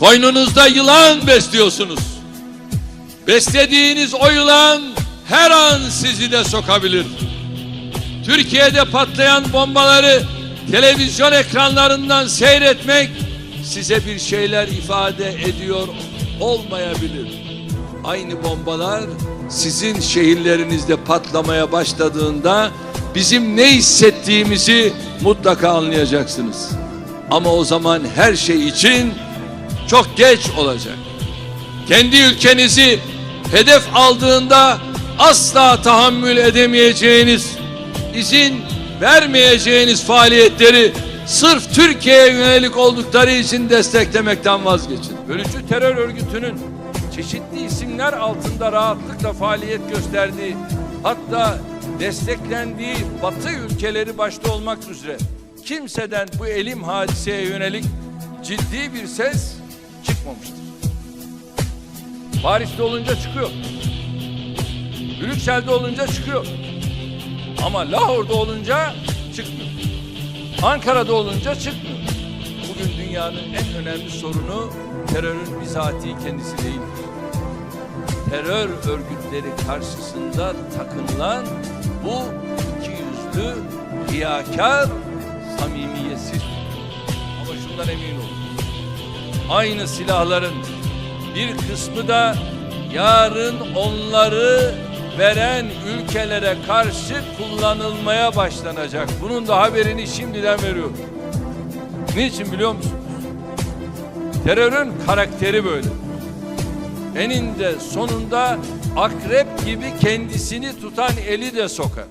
Koynunuzda yılan besliyorsunuz. Beslediğiniz o yılan her an sizi de sokabilir. Türkiye'de patlayan bombaları televizyon ekranlarından seyretmek size bir şeyler ifade ediyor olmayabilir. Aynı bombalar sizin şehirlerinizde patlamaya başladığında bizim ne hissettiğimizi mutlaka anlayacaksınız. Ama o zaman her şey için çok geç olacak. Kendi ülkenizi hedef aldığında asla tahammül edemeyeceğiniz, izin vermeyeceğiniz faaliyetleri sırf Türkiye'ye yönelik oldukları için desteklemekten vazgeçin. Bölücü terör örgütünün çeşitli isimler altında rahatlıkla faaliyet gösterdiği, hatta desteklendiği Batı ülkeleri başta olmak üzere kimseden bu elim hadiseye yönelik ciddi bir ses çıkmamıştır. Paris'te olunca çıkıyor. Brüksel'de olunca çıkıyor. Ama Lahor'da olunca çıkmıyor. Ankara'da olunca çıkmıyor. Bugün dünyanın en önemli sorunu terörün bizatihi kendisi değil. Terör örgütleri karşısında takınılan bu iki yüzlü, riyakar, samimiyetsiz. Ama şundan emin olun. Aynı silahların bir kısmı da yarın onları veren ülkelere karşı kullanılmaya başlanacak. Bunun da haberini şimdiden veriyorum. Niçin biliyor musunuz? Terörün karakteri böyle. Eninde sonunda akrep gibi kendisini tutan eli de sokar.